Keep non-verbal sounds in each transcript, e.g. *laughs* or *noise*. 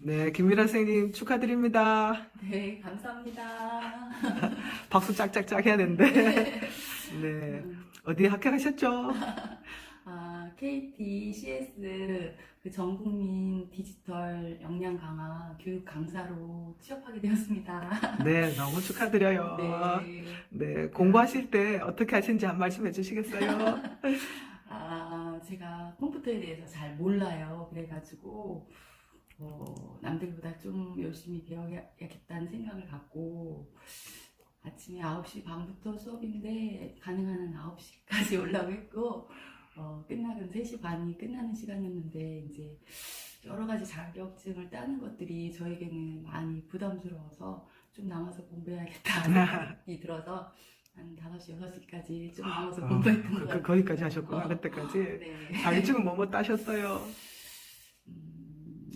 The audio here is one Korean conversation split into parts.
네, 김미라 선생님 축하드립니다. 네, 감사합니다. *laughs* 박수 짝짝짝 해야 되는데. 네, 어디에 합격하셨죠? 아, KT CS 그 전국민 디지털 역량 강화 교육 강사로 취업하게 되었습니다. 네, 너무 축하드려요. 네. 네, 공부하실 때 어떻게 하시는지 한 말씀 해주시겠어요? *laughs* 아, 제가 컴퓨터에 대해서 잘 몰라요. 그래가지고, 어, 남들보다 좀 열심히 배워야겠다는 생각을 갖고, 아침에 9시 반부터 수업인데, 가능한 한 9시까지 올라고 *laughs* 했고, 어, 끝나면 3시 반이 끝나는 시간이었는데, 이제, 여러 가지 자격증을 따는 것들이 저에게는 많이 부담스러워서, 좀 남아서 공부해야겠다 *laughs* 생각이 들어서, 한 5시, 6시까지 좀 남아서 어, 공부했던 것 그, 같아요. 거기까지 하셨구나, 그때까지. 네. 자격증은 뭐뭐 따셨어요?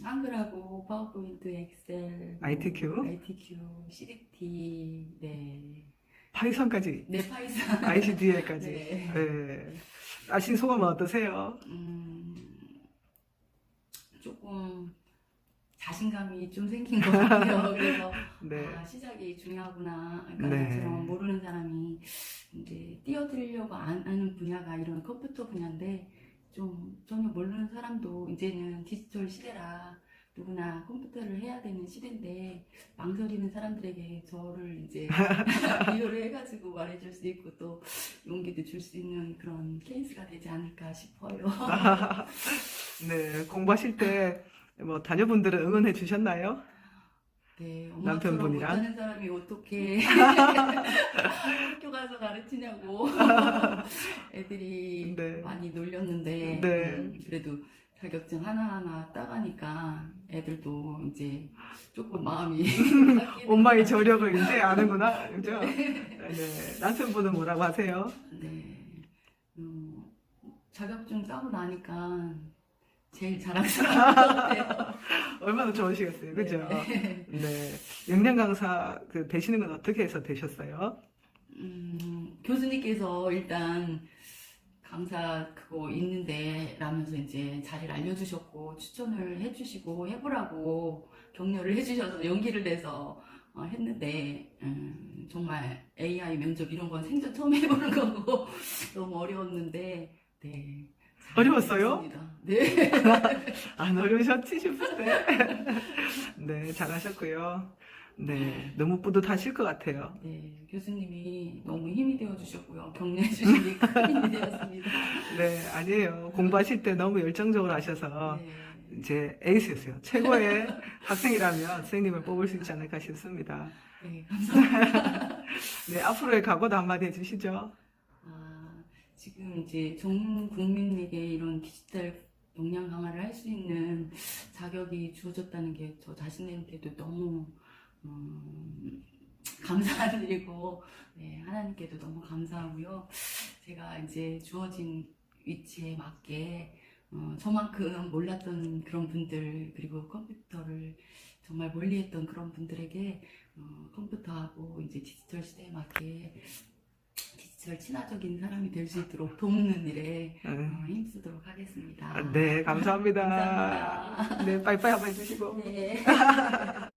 음, 한글하고 파워포인트, 엑셀, ITQ? ITQ, CDT, 네, 파이썬까지, 네 파이썬, ICDA까지. 네. 네. 아신 소감은 어떠세요? 음, 조금 자신감이 좀 생긴 것 같아요. *laughs* 그래서 네. 아, 시작이 중요하구나. 그러니까 네. 나처럼 모르는 사람이 이제 뛰어들려고 안 하는 분야가 이런 컴퓨터 분야인데 좀 전혀 모르는 사람도 이제는 디지털 시대라 누구나 컴퓨터를 해야 되는 시대인데 망설이는 사람들에게 저를 이제 *laughs* 비교를 해가지고 말해줄 수 있고 또 용기도 줄 수 있는 그런 케이스가 되지 않을까 싶어요. *laughs* 네, 공부하실 때뭐 자녀분들은 응원해 주셨나요? 네, 남편분이랑? 못하는 사람이 어떻게 *laughs* 학교 가서 가르치냐고 *laughs* 애들이 네. 많이 놀렸는데 네. 음, 그래도 자격증 하나하나 따가니까 애들도 이제 조금 마음이 *laughs* 엄마의 것 저력을 이제 아는구나, 그죠? 네, 남편분은 뭐라고 하세요? 네. 음, 자격증 따고 나니까 제일 자랑스러운 것 같아요. 얼마나 좋으시겠어요, 그죠? 네. 네, 영양 강사 그 되시는 건 어떻게 해서 되셨어요? 음, 교수님께서 일단 강사 그거 있는데 라면서 이제 자리를 알려주셨고 추천을 해주시고 해보라고 격려를 해주셔서 용기를 내서 어, 했는데 음, 정말 AI 면접 이런 건 생전 처음 해보는 거고 *laughs* 너무 어려웠는데 네. 잘 어려웠어요? 됐습니다. 네. *laughs* 안 어려우셨지 싶은데. *laughs* 네, 잘하셨고요. 네, 너무 뿌듯하실 것 같아요. 네, 교수님이 너무 힘이 되어 주셨고요. 격려해 주시니 *laughs* 큰 힘이 되었습니다. 네, 아니에요. 공부하실 때 너무 열정적으로 하셔서 네. 이제 에이스였어요. 최고의 학생이라면 선생님을 뽑을 수 있지 않을까 싶습니다. 네, 감사합니다. 네, 앞으로의 각오도 한마디 해주시죠. 아, 지금 이제 전 국민에게 이런 디지털 역량 강화를 할 수 있는 자격이 주어졌다는 게 저 자신한테도 너무 음, 감사한 *laughs* 일이고 네, 하나님께도 너무 감사하고요. 제가 이제 주어진 위치에 맞게 어, 저만큼 몰랐던 그런 분들 그리고 컴퓨터를 정말 멀리했던 그런 분들에게 어, 컴퓨터하고 이제 디지털 시대에 맞게 친화적인 사람이 될 수 있도록 돕는 일에 어, 음, 힘쓰도록 하겠습니다. 네, 감사합니다. 감사합니다. 네, 빠이빠이 한번 해주시고. 네. *laughs*